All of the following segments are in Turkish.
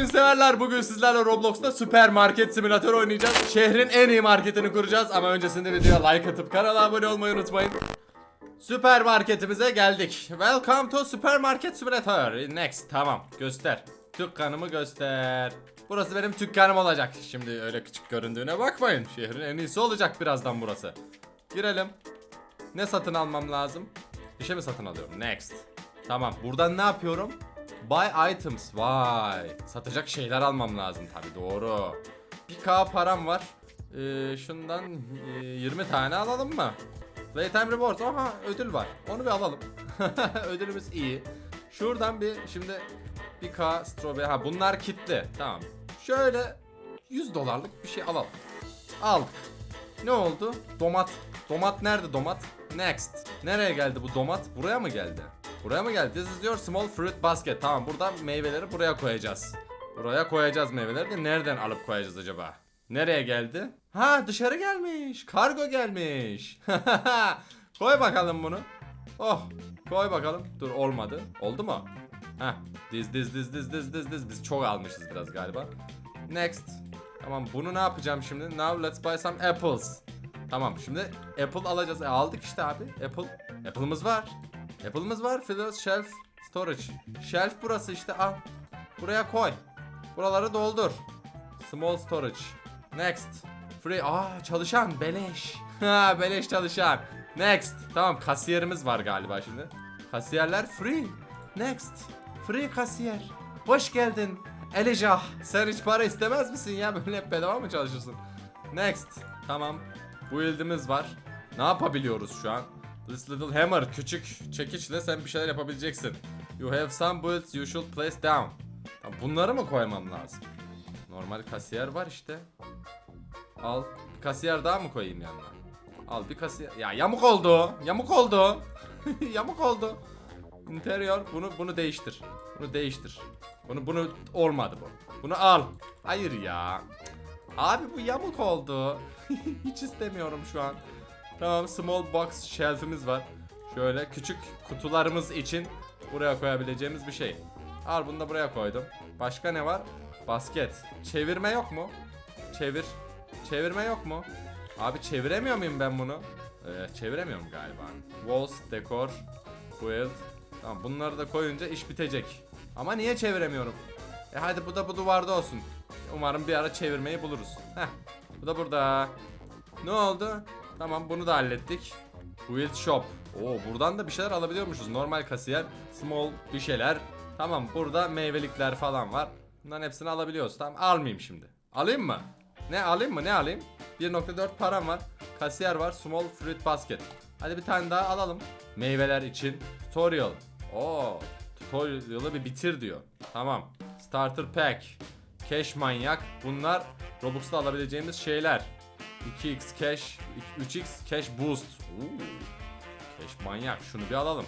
oyun severler bugün sizlerle Roblox'ta süpermarket simülatör oynayacağız. Şehrin en iyi marketini kuracağız ama öncesinde videoya like atıp kanala abone olmayı unutmayın. Süpermarketimize geldik. Welcome to Supermarket Simulator. Next. Tamam. Göster. Dükkanımı göster. Burası benim dükkanım olacak. Şimdi öyle küçük göründüğüne bakmayın. Şehrin en iyisi olacak birazdan burası. Girelim. Ne satın almam lazım? Bir şey mi satın alıyorum? Next. Tamam. Buradan ne yapıyorum? Buy items. Vay. Satacak şeyler almam lazım tabii. Doğru. Bir K param var. Ee, şundan e, 20 tane alalım mı? Playtime Rewards. Aha ödül var. Onu bir alalım. Ödülümüz iyi. Şuradan bir şimdi bir K strawberry. Ha bunlar kitli. Tamam. Şöyle 100 dolarlık bir şey alalım. Aldık. Ne oldu? Domat. Domat nerede domat? Next. Nereye geldi bu domat? Buraya mı geldi? Buraya mı geldi? This is your small fruit basket. Tamam buradan meyveleri buraya koyacağız. Buraya koyacağız meyveleri de nereden alıp koyacağız acaba? Nereye geldi? Ha dışarı gelmiş. Kargo gelmiş. koy bakalım bunu. Oh koy bakalım. Dur olmadı. Oldu mu? Heh. Diz diz diz diz diz diz diz. Biz çok almışız biraz galiba. Next. Tamam bunu ne yapacağım şimdi? Now let's buy some apples. Tamam şimdi apple alacağız. E, aldık işte abi. Apple. Apple'ımız var. Apple'ımız var. Fill shelf storage. Shelf burası işte al. Buraya koy. Buraları doldur. Small storage. Next. Free. Aa çalışan beleş. Ha beleş çalışan. Next. Tamam kasiyerimiz var galiba şimdi. Kasiyerler free. Next. Free kasiyer. Hoş geldin. Elijah. Sen hiç para istemez misin ya? Böyle hep bedava mı çalışırsın? Next. Tamam. Bu ildimiz var. Ne yapabiliyoruz şu an? This little hammer. Küçük çekiçle sen bir şeyler yapabileceksin. You have some bullets you should place down. Tamam, bunları mı koymam lazım? Normal kasiyer var işte. Al. Bir kasiyer daha mı koyayım yanına? Al bir kasiyer. Ya yamuk oldu. Yamuk oldu. yamuk oldu. Interior bunu bunu değiştir. Bunu değiştir. Bunu bunu olmadı bu. Bunu al. Hayır ya. Abi bu yamuk oldu. Hiç istemiyorum şu an. Tamam small box shelf'imiz var. Şöyle küçük kutularımız için buraya koyabileceğimiz bir şey. Al bunu da buraya koydum. Başka ne var? Basket. Çevirme yok mu? Çevir. Çevirme yok mu? Abi çeviremiyor muyum ben bunu? Ee, çeviremiyorum galiba. Walls, dekor, build. Tamam bunları da koyunca iş bitecek. Ama niye çeviremiyorum? E hadi bu da bu duvarda olsun. Umarım bir ara çevirmeyi buluruz. Heh. Bu da burada. Ne oldu? Tamam bunu da hallettik. Build shop. Oo buradan da bir şeyler alabiliyormuşuz. Normal kasiyer, small bir şeyler. Tamam burada meyvelikler falan var. Bunların hepsini alabiliyoruz. Tamam almayayım şimdi. Alayım mı? Ne alayım mı? Ne alayım? 1.4 param var. Kasiyer var. Small fruit basket. Hadi bir tane daha alalım. Meyveler için. Tutorial. Oo. Tutorial'ı bir bitir diyor. Tamam. Starter pack. Cash manyak. Bunlar Robux'ta alabileceğimiz şeyler. 2x cash, 3x cash boost. Oo. Cash manyak. Şunu bir alalım.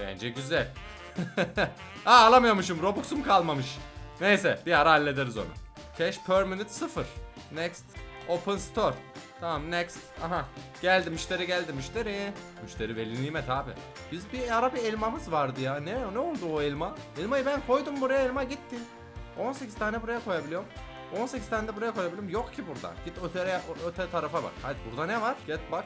Bence güzel. Aa alamıyormuşum. Robux'um kalmamış. Neyse bir ara hallederiz onu. Cash per minute 0. Next. Open store. Tamam next. Aha. Geldi müşteri geldi müşteri. Müşteri veli nimet abi. Biz bir ara bir elmamız vardı ya. Ne ne oldu o elma? Elmayı ben koydum buraya elma gitti. 18 tane buraya koyabiliyorum. 18 tane de buraya koyabiliyorum. Yok ki burada. Git öte, öte tarafa bak. Hadi burada ne var? Get box.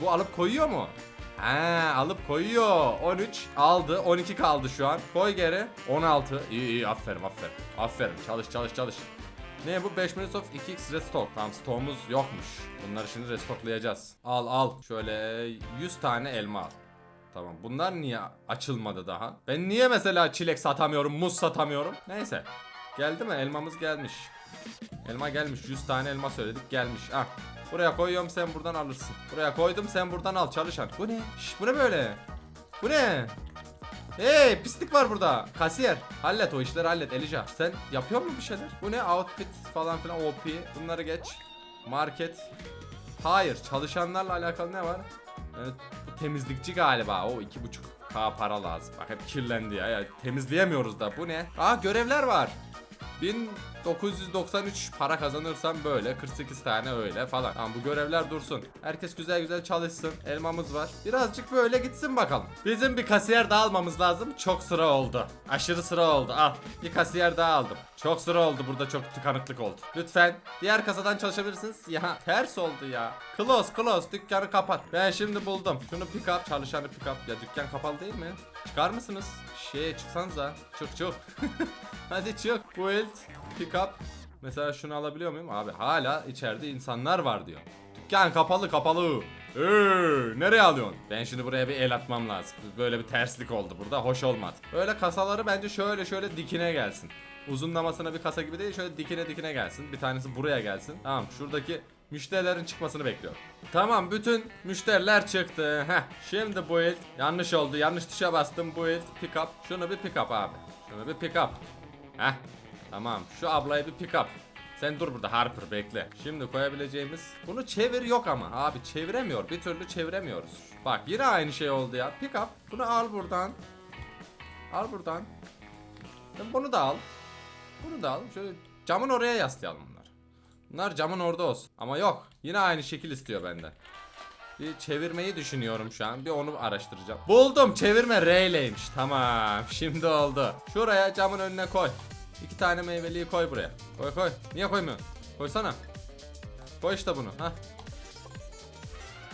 Bu alıp koyuyor mu? Ha alıp koyuyor. 13 aldı. 12 kaldı şu an. Koy geri. 16. İyi iyi aferin aferin. Aferin çalış çalış çalış. Ne bu 5 minutes of 2x restock. Tamam stoğumuz yokmuş. Bunları şimdi restoklayacağız. Al al. Şöyle 100 tane elma al. Tamam bunlar niye açılmadı daha? Ben niye mesela çilek satamıyorum, muz satamıyorum? Neyse. Geldi mi? Elmamız gelmiş. Elma gelmiş. 100 tane elma söyledik gelmiş. Ah. Buraya koyuyorum sen buradan alırsın. Buraya koydum sen buradan al çalışan. Bu ne? Şş, bu ne böyle? Bu ne? Hey pislik var burada. Kasiyer. Hallet o işleri hallet Elija. Sen yapıyor musun bir şeyler? Bu ne? Outfit falan filan OP. Bunları geç. Market. Hayır. Çalışanlarla alakalı ne var? Evet, bu temizlikçi galiba. O iki buçuk K para lazım. Bak hep kirlendi ya. ya. Temizleyemiyoruz da. Bu ne? Aa görevler var. bin 993 para kazanırsam böyle 48 tane öyle falan. Tamam bu görevler dursun. Herkes güzel güzel çalışsın. Elmamız var. Birazcık böyle gitsin bakalım. Bizim bir kasiyer daha almamız lazım. Çok sıra oldu. Aşırı sıra oldu. Al. Bir kasiyer daha aldım. Çok sıra oldu burada çok tıkanıklık oldu. Lütfen diğer kasadan çalışabilirsiniz. Ya ters oldu ya. Close close dükkanı kapat. Ben şimdi buldum. Şunu pick up çalışanı pick up. Ya dükkan kapalı değil mi? Çıkar mısınız? Şeye çıksanıza. Çık çık. Hadi çık. Build pick up. Mesela şunu alabiliyor muyum? Abi hala içeride insanlar var diyor. Dükkan kapalı kapalı. Eee, nereye alıyorsun? Ben şimdi buraya bir el atmam lazım. Böyle bir terslik oldu burada. Hoş olmadı. Böyle kasaları bence şöyle şöyle dikine gelsin. Uzunlamasına bir kasa gibi değil şöyle dikine dikine gelsin. Bir tanesi buraya gelsin. Tamam şuradaki müşterilerin çıkmasını bekliyorum. Tamam bütün müşteriler çıktı. Heh, şimdi bu el yanlış oldu. Yanlış tuşa bastım. Bu el pick up. Şunu bir pick up abi. Şunu bir pick up. Heh. Tamam. Şu ablayı bir pick up. Sen dur burada Harper bekle. Şimdi koyabileceğimiz bunu çevir yok ama abi çeviremiyor. Bir türlü çeviremiyoruz. Bak yine aynı şey oldu ya. Pick up. Bunu al buradan. Al buradan. Bunu da al. Bunu da al. Şöyle camın oraya yaslayalım bunlar. Bunlar camın orada olsun. Ama yok. Yine aynı şekil istiyor benden. Bir çevirmeyi düşünüyorum şu an. Bir onu araştıracağım. Buldum. Çevirme R'leymiş. Tamam. Şimdi oldu. Şuraya camın önüne koy. İki tane meyveliği koy buraya. Koy koy. Niye koymuyorsun? Koysana. Koy işte bunu. Ha.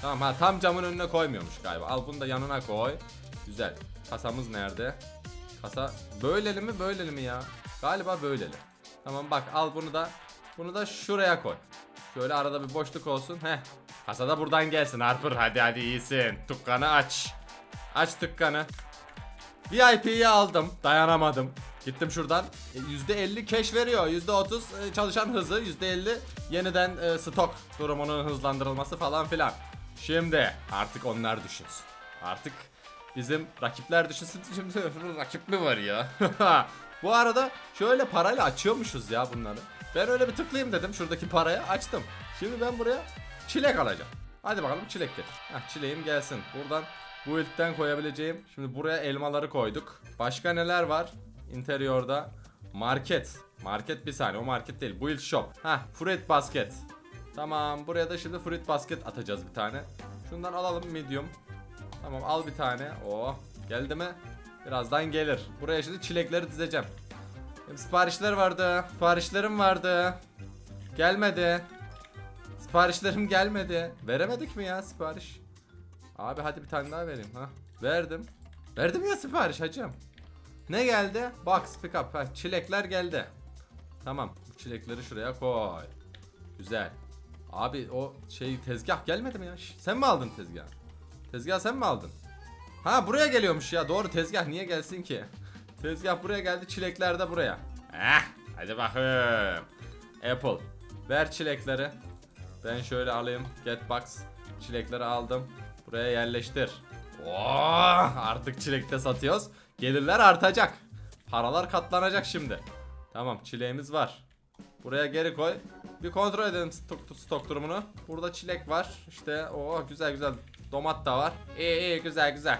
Tamam ha tam camın önüne koymuyormuş galiba. Al bunu da yanına koy. Güzel. Kasamız nerede? Kasa böyleli mi böyleli mi ya? Galiba böyleli. Tamam bak al bunu da bunu da şuraya koy. Şöyle arada bir boşluk olsun. Heh. Kasa da buradan gelsin Harper. Hadi hadi iyisin. Dükkanı aç. Aç dükkanı. VIP'yi aldım. Dayanamadım. Gittim şuradan. E, %50 cash veriyor. %30 e, çalışan hızı. %50 yeniden e, stok durumunun hızlandırılması falan filan. Şimdi artık onlar düşünsün. Artık bizim rakipler düşünsün. Şimdi rakip mi var ya? Bu arada şöyle parayla açıyormuşuz ya bunları. Ben öyle bir tıklayayım dedim şuradaki paraya açtım. Şimdi ben buraya çilek alacağım. Hadi bakalım çilek getir. Heh, çileğim gelsin. Buradan bu ilkten koyabileceğim. Şimdi buraya elmaları koyduk. Başka neler var? Interior'da market. Market bir saniye o market değil. Build shop. Heh fruit basket. Tamam buraya da şimdi fruit basket atacağız bir tane. Şundan alalım medium. Tamam al bir tane. Oh geldi mi? Birazdan gelir. Buraya şimdi çilekleri dizeceğim. Benim siparişler vardı. Siparişlerim vardı. Gelmedi. Siparişlerim gelmedi. Veremedik mi ya sipariş? Abi hadi bir tane daha vereyim ha. Verdim. Verdim ya sipariş hacım. Ne geldi? Box pick up. Ha, çilekler geldi. Tamam. Çilekleri şuraya koy. Güzel. Abi o şey tezgah gelmedi mi ya? Şş, sen mi aldın tezgah? Tezgah sen mi aldın? Ha buraya geliyormuş ya. Doğru tezgah niye gelsin ki? Tezgah buraya geldi. Çilekler de buraya. Eh, hadi bakayım. Apple. Ver çilekleri. Ben şöyle alayım. Get box. Çilekleri aldım. Buraya yerleştir. Oh, artık çilekte satıyoruz. Gelirler artacak. Paralar katlanacak şimdi. Tamam çileğimiz var. Buraya geri koy. Bir kontrol edelim stok, stok durumunu. Burada çilek var. İşte o güzel güzel domat da var. İyi iyi güzel güzel.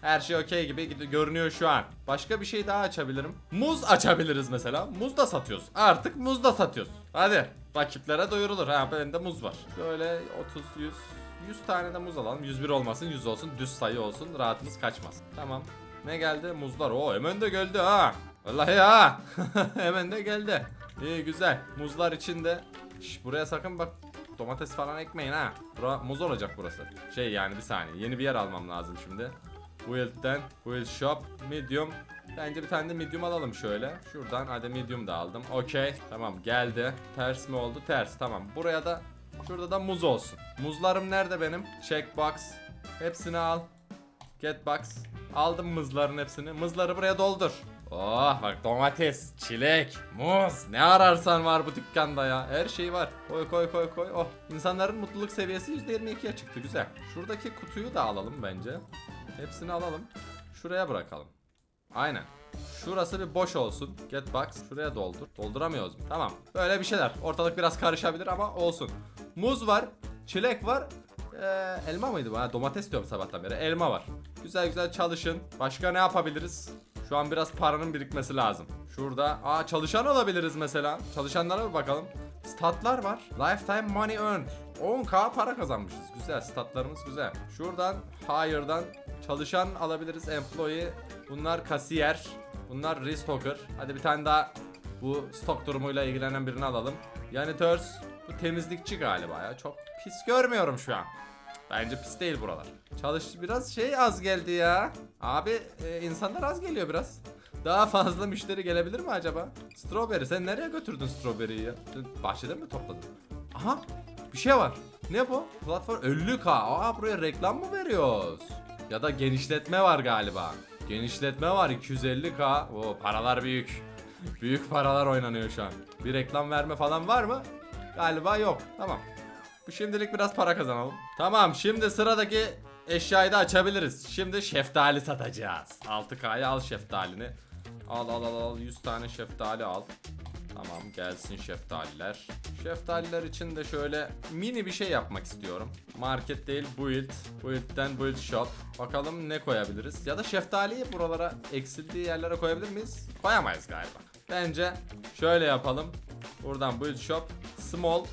Her şey okey gibi görünüyor şu an. Başka bir şey daha açabilirim. Muz açabiliriz mesela. Muz da satıyoruz. Artık muz da satıyoruz. Hadi rakiplere duyurulur. Ha bende muz var. Böyle 30 100 100 tane de muz alalım. 101 olmasın, 100 olsun, düz sayı olsun. Rahatımız kaçmaz. Tamam. Ne geldi? Muzlar. Oo hemen de geldi ha. Vallahi ya. hemen de geldi. İyi güzel. Muzlar içinde. Şş, buraya sakın bak domates falan ekmeyin ha. Bura muz olacak burası. Şey yani bir saniye. Yeni bir yer almam lazım şimdi. Wield'den Wield Shop Medium Bence bir tane de medium alalım şöyle Şuradan hadi medium da aldım Okey Tamam geldi Ters mi oldu ters tamam Buraya da Şurada da muz olsun Muzlarım nerede benim Checkbox Hepsini al Get box Aldım muzların hepsini Muzları buraya doldur Oh bak domates, çilek, muz ne ararsan var bu dükkanda ya her şey var Koy koy koy koy oh insanların mutluluk seviyesi %22'ye çıktı güzel Şuradaki kutuyu da alalım bence Hepsini alalım. Şuraya bırakalım. Aynen. Şurası bir boş olsun. Get box. Şuraya doldur. Dolduramıyoruz mu? Tamam. Böyle bir şeyler. Ortalık biraz karışabilir ama olsun. Muz var. Çilek var. Ee, elma mıydı bu? Ha, domates diyorum sabahtan beri. Elma var. Güzel güzel çalışın. Başka ne yapabiliriz? Şu an biraz paranın birikmesi lazım. Şurada aa çalışan alabiliriz mesela. Çalışanlara bir bakalım. Statlar var. Lifetime money earned. 10k para kazanmışız. Güzel statlarımız güzel. Şuradan hire'dan çalışan alabiliriz. Employee. Bunlar kasiyer. Bunlar restocker. Hadi bir tane daha bu stok durumuyla ilgilenen birini alalım. Janitors. Bu temizlikçi galiba ya. Çok pis görmüyorum şu an. Bence pis değil buralar. Çalış biraz şey az geldi ya. Abi e, insanlar az geliyor biraz. Daha fazla müşteri gelebilir mi acaba? Strawberry sen nereye götürdün strawberry'yi ya? Dün bahçede mi topladın? Aha bir şey var. Ne bu? Platform 50k. Aa buraya reklam mı veriyoruz? Ya da genişletme var galiba. Genişletme var 250k. O paralar büyük. büyük paralar oynanıyor şu an. Bir reklam verme falan var mı? Galiba yok. Tamam. Bu şimdilik biraz para kazanalım. Tamam şimdi sıradaki eşyayı da açabiliriz. Şimdi şeftali satacağız. 6K'ya al şeftalini. Al al al al 100 tane şeftali al. Tamam gelsin şeftaliler. Şeftaliler için de şöyle mini bir şey yapmak istiyorum. Market değil build. Build'den build shop. Bakalım ne koyabiliriz. Ya da şeftaliyi buralara eksildiği yerlere koyabilir miyiz? Koyamayız galiba. Bence şöyle yapalım. Buradan build shop. Small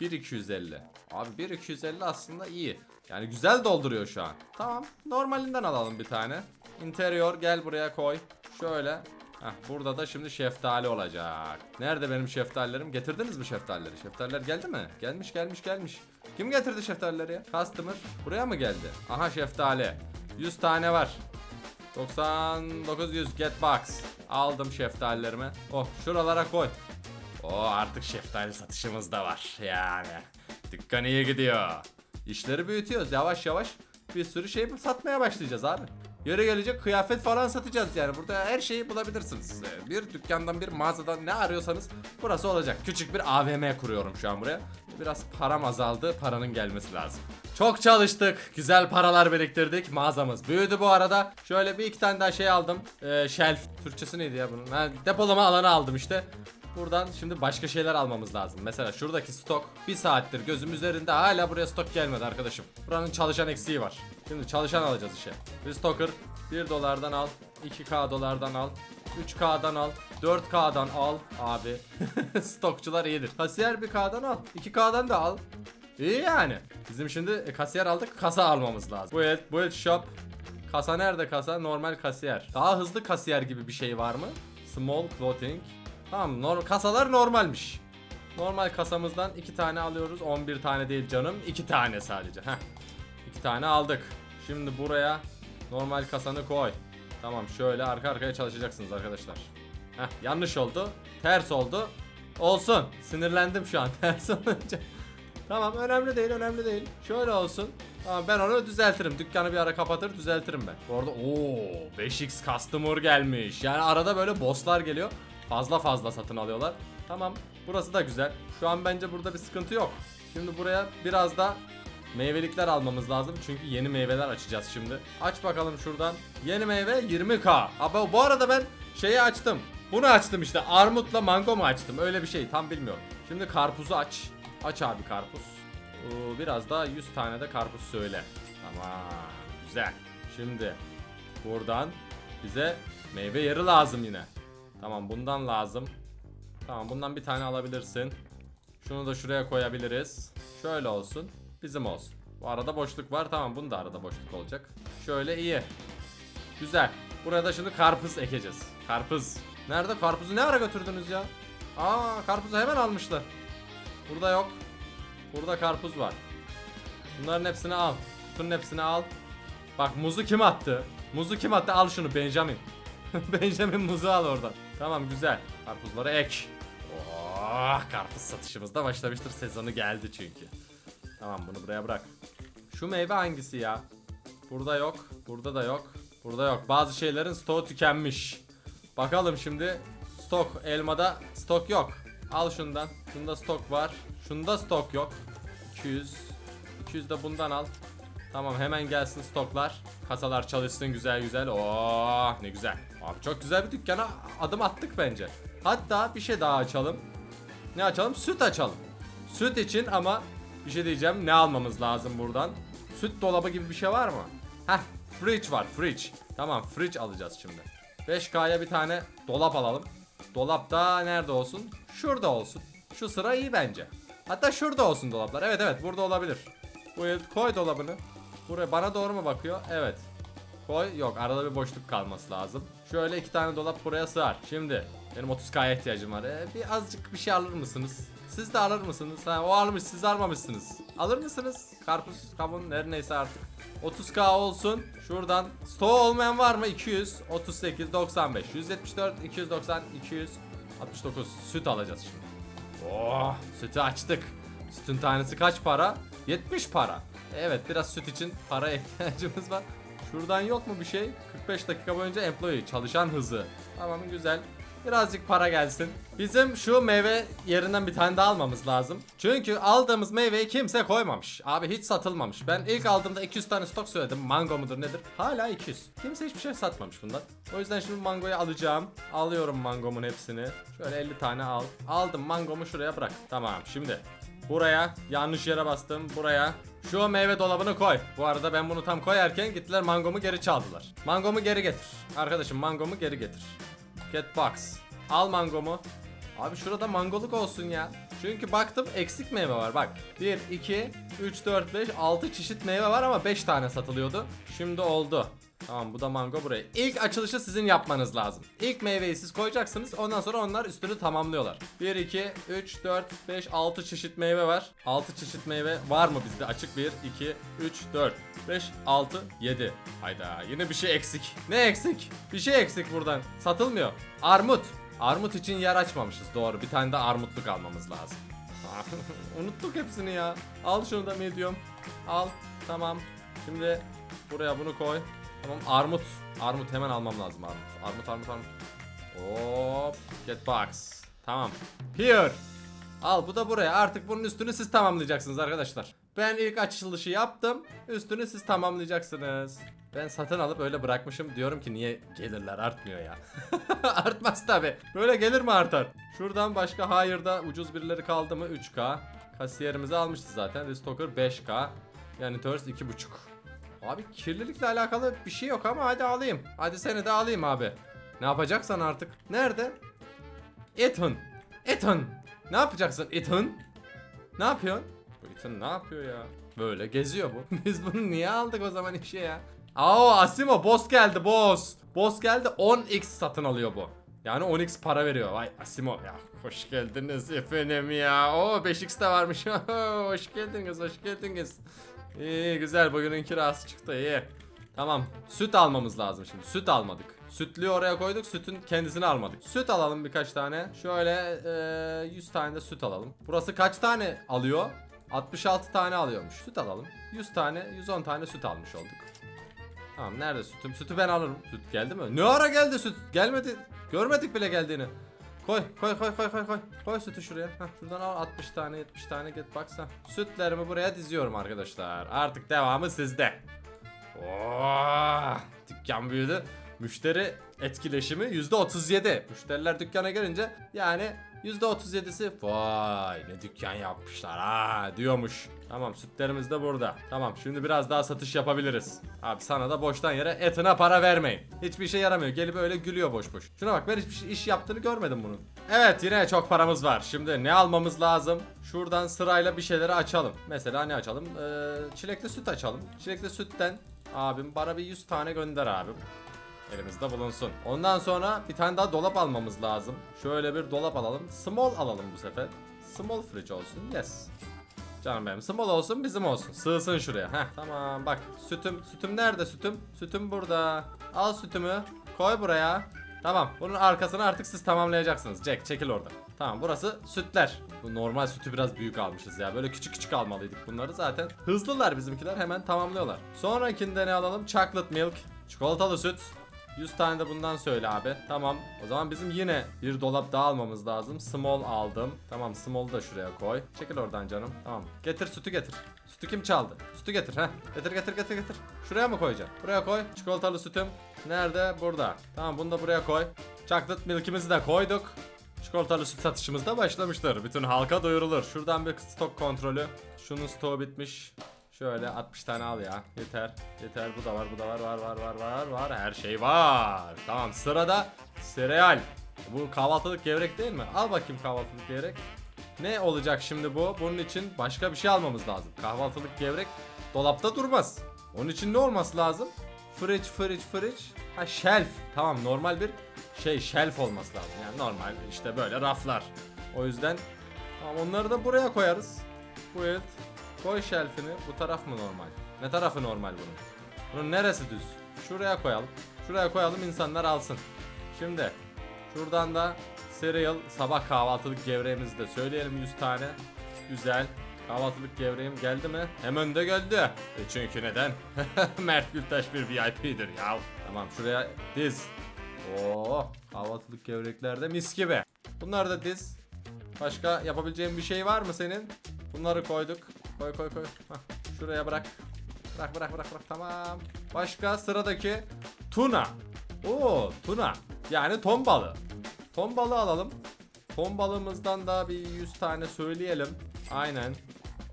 1250. Abi 1250 aslında iyi. Yani güzel dolduruyor şu an. Tamam. Normalinden alalım bir tane. Interior gel buraya koy. Şöyle. Heh, burada da şimdi şeftali olacak. Nerede benim şeftalilerim? Getirdiniz mi şeftalileri? Şeftaliler geldi mi? Gelmiş gelmiş gelmiş. Kim getirdi şeftalileri ya? Customer. Buraya mı geldi? Aha şeftali. 100 tane var. 99 100 get box. Aldım şeftalilerimi. Oh şuralara koy. O artık şeftali satışımız da var yani. Dükkan iyi gidiyor. İşleri büyütüyoruz yavaş yavaş. Bir sürü şey satmaya başlayacağız abi. Yere gelecek kıyafet falan satacağız yani. Burada her şeyi bulabilirsiniz. Ee, Bir dükkandan bir mağazadan ne arıyorsanız burası olacak. Küçük bir AVM kuruyorum şu an buraya. Biraz param azaldı. Paranın gelmesi lazım. Çok çalıştık. Güzel paralar biriktirdik. Mağazamız büyüdü bu arada. Şöyle bir iki tane daha şey aldım. Ee, shelf. Türkçesi neydi ya bunun? Ha, depolama alanı aldım işte. Buradan şimdi başka şeyler almamız lazım. Mesela şuradaki stok bir saattir gözüm üzerinde hala buraya stok gelmedi arkadaşım. Buranın çalışan eksiği var. Şimdi çalışan alacağız işe. Bir stoker 1 dolardan al, 2k dolardan al, 3k'dan al, 4k'dan al abi. Stokçular iyidir. Kasiyer bir k'dan al, 2k'dan da al. İyi yani. Bizim şimdi e, kasiyer aldık, kasa almamız lazım. Bu el, bu el shop. Kasa nerede kasa? Normal kasiyer. Daha hızlı kasiyer gibi bir şey var mı? Small clothing. Tamam norm kasalar normalmiş. Normal kasamızdan 2 tane alıyoruz. 11 tane değil canım. 2 tane sadece. Heh. 2 tane aldık. Şimdi buraya normal kasanı koy. Tamam şöyle arka arkaya çalışacaksınız arkadaşlar. Heh, yanlış oldu. Ters oldu. Olsun. Sinirlendim şu an ters olunca. Tamam önemli değil önemli değil. Şöyle olsun. Tamam ben onu düzeltirim. Dükkanı bir ara kapatır düzeltirim ben. Bu arada ooo 5x customer gelmiş. Yani arada böyle bosslar geliyor. Fazla fazla satın alıyorlar. Tamam burası da güzel. Şu an bence burada bir sıkıntı yok. Şimdi buraya biraz da meyvelikler almamız lazım. Çünkü yeni meyveler açacağız şimdi. Aç bakalım şuradan. Yeni meyve 20k. Ama bu arada ben şeyi açtım. Bunu açtım işte. Armutla mango mu açtım? Öyle bir şey tam bilmiyorum. Şimdi karpuzu aç. Aç abi karpuz. Oo, biraz daha 100 tane de karpuz söyle. Tamam. Güzel. Şimdi buradan bize meyve yeri lazım yine. Tamam bundan lazım. Tamam bundan bir tane alabilirsin. Şunu da şuraya koyabiliriz. Şöyle olsun. Bizim olsun. Bu arada boşluk var. Tamam bunda arada boşluk olacak. Şöyle iyi. Güzel. Buraya da şimdi karpuz ekeceğiz. Karpuz. Nerede? Karpuzu ne ara götürdünüz ya? Aa karpuzu hemen almışlar. Burada yok. Burada karpuz var. Bunların hepsini al. Bunun hepsini al. Bak muzu kim attı? Muzu kim attı? Al şunu Benjamin. Benjamin muzu al oradan. Tamam güzel. Karpuzları ek. Oh, karpuz satışımız da başlamıştır. Sezonu geldi çünkü. Tamam bunu buraya bırak. Şu meyve hangisi ya? Burada yok. Burada da yok. Burada yok. Bazı şeylerin stoğu tükenmiş. Bakalım şimdi. Stok elmada stok yok. Al şundan. Şunda stok var. Şunda stok yok. 200. 200 de bundan al. Tamam hemen gelsin stoklar. Kasalar çalışsın güzel güzel. Oh ne güzel. Abi çok güzel bir dükkana adım attık bence. Hatta bir şey daha açalım. Ne açalım? Süt açalım. Süt için ama bir şey diyeceğim. Ne almamız lazım buradan? Süt dolabı gibi bir şey var mı? Heh, fridge var, fridge. Tamam, fridge alacağız şimdi. 5K'ya bir tane dolap alalım. Dolap da nerede olsun? Şurada olsun. Şu sıra iyi bence. Hatta şurada olsun dolaplar. Evet evet burada olabilir. Buyur koy dolabını. Buraya bana doğru mu bakıyor? Evet. Koy. Yok arada bir boşluk kalması lazım. Şöyle iki tane dolap buraya sığar. Şimdi benim 30k'ya ihtiyacım var. Ee, bir azıcık bir şey alır mısınız? Siz de alır mısınız? Ha, o almış siz almamışsınız. Alır mısınız? Karpuz, kavun her neyse artık. 30k olsun. Şuradan stoğu olmayan var mı? 200, 38, 95, 174, 290, 269. Süt alacağız şimdi. Oh, sütü açtık. Sütün tanesi kaç para? 70 para. Evet, biraz süt için para ihtiyacımız var. Şuradan yok mu bir şey? 45 dakika boyunca employee çalışan hızı. Tamam güzel. Birazcık para gelsin. Bizim şu meyve yerinden bir tane daha almamız lazım. Çünkü aldığımız meyveyi kimse koymamış. Abi hiç satılmamış. Ben ilk aldığımda 200 tane stok söyledim. Mango mudur nedir? Hala 200. Kimse hiçbir şey satmamış bundan. O yüzden şimdi mangoyu alacağım. Alıyorum mangomun hepsini. Şöyle 50 tane al. Aldım mangomu şuraya bırak. Tamam şimdi. Buraya yanlış yere bastım. Buraya şu meyve dolabını koy. Bu arada ben bunu tam koyarken gittiler mangomu geri çaldılar. Mangomu geri getir. Arkadaşım mangomu geri getir. Get box. Al mangomu. Abi şurada mangoluk olsun ya. Çünkü baktım eksik meyve var bak. 1, 2, 3, 4, 5, 6 çeşit meyve var ama 5 tane satılıyordu. Şimdi oldu. Tamam bu da mango buraya. İlk açılışı sizin yapmanız lazım. İlk meyveyi siz koyacaksınız ondan sonra onlar üstünü tamamlıyorlar. 1, 2, 3, 4, 5, 6 çeşit meyve var. 6 çeşit meyve var mı bizde? Açık 1, 2, 3, 4, 5, 6, 7. Hayda yine bir şey eksik. Ne eksik? Bir şey eksik buradan. Satılmıyor. Armut. Armut için yer açmamışız doğru. Bir tane de armutluk almamız lazım. Unuttuk hepsini ya. Al şunu da medium. Al. Tamam. Şimdi buraya bunu koy. Tamam armut. Armut hemen almam lazım armut. Armut armut armut. Hop. Get box. Tamam. Here. Al bu da buraya. Artık bunun üstünü siz tamamlayacaksınız arkadaşlar. Ben ilk açılışı yaptım. Üstünü siz tamamlayacaksınız. Ben satın alıp öyle bırakmışım. Diyorum ki niye gelirler artmıyor ya. Artmaz tabi. Böyle gelir mi artar? Şuradan başka hayırda ucuz birileri kaldı mı? 3K. Kasiyerimizi almıştı zaten. Restocker 5K. Yani Thirst 2.5. Abi kirlilikle alakalı bir şey yok ama hadi alayım. Hadi seni de alayım abi. Ne yapacaksan artık. Nerede? Ethan. Ethan. Ne yapacaksın Ethan? Ne yapıyorsun? Bu Ethan ne yapıyor ya? Böyle geziyor bu. Biz bunu niye aldık o zaman işe ya? Aa Asimo boss geldi boss. Boss geldi 10x satın alıyor bu. Yani 10x para veriyor. Vay Asimo ya hoş geldiniz efendim ya. Oo 5x de varmış. hoş geldiniz hoş geldiniz. İyi güzel bugünün kirası çıktı iyi. Tamam süt almamız lazım şimdi süt almadık. Sütlüyü oraya koyduk sütün kendisini almadık. Süt alalım birkaç tane. Şöyle eee, 100 tane de süt alalım. Burası kaç tane alıyor? 66 tane alıyormuş. Süt alalım. 100 tane 110 tane süt almış olduk. Tamam nerede sütüm? Sütü ben alırım. Süt geldi mi? Ne ara geldi süt? Gelmedi. Görmedik bile geldiğini. Koy koy koy koy koy koy. Koy sütü şuraya. Heh, şuradan al 60 tane 70 tane get baksa. Sütlerimi buraya diziyorum arkadaşlar. Artık devamı sizde. Oo, dükkan büyüdü. Müşteri etkileşimi %37. Müşteriler dükkana gelince yani %37'si vay ne dükkan yapmışlar ha diyormuş. Tamam sütlerimiz de burada. Tamam şimdi biraz daha satış yapabiliriz. Abi sana da boştan yere etine para vermeyin. Hiçbir işe yaramıyor. Gelip öyle gülüyor boş boş. Şuna bak ben hiçbir iş yaptığını görmedim bunun. Evet yine çok paramız var. Şimdi ne almamız lazım? Şuradan sırayla bir şeyleri açalım. Mesela ne açalım? Ee, çilekli süt açalım. Çilekli sütten abim bana bir 100 tane gönder abim. Elimizde bulunsun. Ondan sonra bir tane daha dolap almamız lazım. Şöyle bir dolap alalım. Small alalım bu sefer. Small fridge olsun. Yes. Canım benim small olsun bizim olsun. Sığsın şuraya. Heh tamam bak sütüm. Sütüm nerede sütüm? Sütüm burada. Al sütümü. Koy buraya. Tamam bunun arkasını artık siz tamamlayacaksınız. Jack çekil orada. Tamam burası sütler. Bu normal sütü biraz büyük almışız ya. Böyle küçük küçük almalıydık bunları zaten. Hızlılar bizimkiler hemen tamamlıyorlar. Sonrakinde ne alalım? Chocolate milk. Çikolatalı süt. 100 tane de bundan söyle abi. Tamam. O zaman bizim yine bir dolap daha almamız lazım. Small aldım. Tamam small'u da şuraya koy. Çekil oradan canım. Tamam. Getir sütü getir. Sütü kim çaldı? Sütü getir ha. Getir getir getir getir. Şuraya mı koyacaksın? Buraya koy. Çikolatalı sütüm. Nerede? Burada. Tamam bunu da buraya koy. Chocolate milk'imizi de koyduk. Çikolatalı süt satışımız da başlamıştır. Bütün halka duyurulur. Şuradan bir stok kontrolü. Şunun stoğu bitmiş. Şöyle 60 tane al ya. Yeter. Yeter. Bu da var. Bu da var. Var var var var var. Her şey var. Tamam. Sırada sereal. Bu kahvaltılık gevrek değil mi? Al bakayım kahvaltılık gevrek. Ne olacak şimdi bu? Bunun için başka bir şey almamız lazım. Kahvaltılık gevrek dolapta durmaz. Onun için ne olması lazım? Fridge, fridge, fridge. Ha shelf. Tamam normal bir şey shelf olması lazım. Yani normal işte böyle raflar. O yüzden tamam onları da buraya koyarız. Bu evet. Koy shelfini. Bu taraf mı normal? Ne tarafı normal bunun? Bunun neresi düz? Şuraya koyalım. Şuraya koyalım insanlar alsın. Şimdi şuradan da cereal sabah kahvaltılık gevreğimizi de söyleyelim 100 tane. Güzel. Kahvaltılık gevreğim geldi mi? Hemen de geldi. E çünkü neden? Mert Gültaş bir VIP'dir ya. Tamam şuraya diz. Oo, kahvaltılık gevreklerde mis gibi. Bunları da diz. Başka yapabileceğin bir şey var mı senin? Bunları koyduk. Koy koy koy. Hah, şuraya bırak. Bırak bırak bırak bırak tamam. Başka sıradaki tuna. Oo tuna. Yani ton balığı. Ton balığı alalım. Ton balığımızdan da bir 100 tane söyleyelim. Aynen.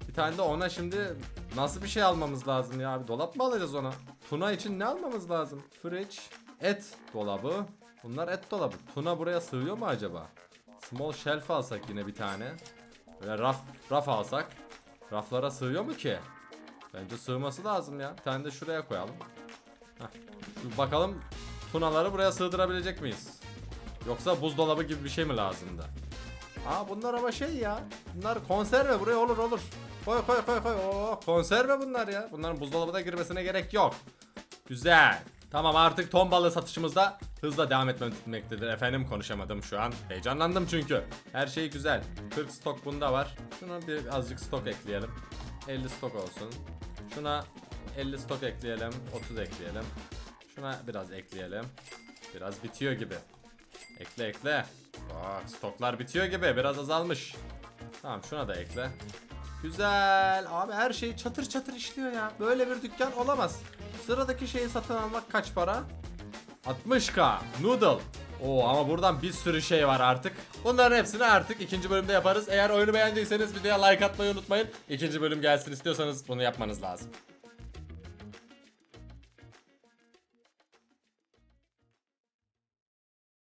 Bir tane de ona şimdi nasıl bir şey almamız lazım ya? Bir dolap mı alacağız ona? Tuna için ne almamız lazım? Fridge, et dolabı. Bunlar et dolabı. Tuna buraya sığıyor mu acaba? Small shelf alsak yine bir tane. Böyle raf, raf alsak. Raflara sığıyor mu ki? Bence sığması lazım ya. Bir tane de şuraya koyalım. Heh. Bakalım tunaları buraya sığdırabilecek miyiz? Yoksa buzdolabı gibi bir şey mi lazımdı? Aa bunlar ama şey ya. Bunlar konserve buraya olur olur. Koy koy koy koy. Oo, konserve bunlar ya. Bunların buzdolabına girmesine gerek yok. Güzel. Tamam artık ton balığı satışımızda hızla devam etmektedir. Efendim konuşamadım şu an. Heyecanlandım çünkü. Her şey güzel. 40 stok bunda var. Şuna bir azıcık stok ekleyelim. 50 stok olsun. Şuna 50 stok ekleyelim. 30 ekleyelim. Şuna biraz ekleyelim. Biraz bitiyor gibi. Ekle ekle. Bak stoklar bitiyor gibi. Biraz azalmış. Tamam şuna da ekle. Güzel. Abi her şey çatır çatır işliyor ya. Böyle bir dükkan olamaz. Sıradaki şeyi satın almak kaç para? 60k. Noodle. Oo ama buradan bir sürü şey var artık. Bunların hepsini artık ikinci bölümde yaparız. Eğer oyunu beğendiyseniz videoya like atmayı unutmayın. İkinci bölüm gelsin istiyorsanız bunu yapmanız lazım.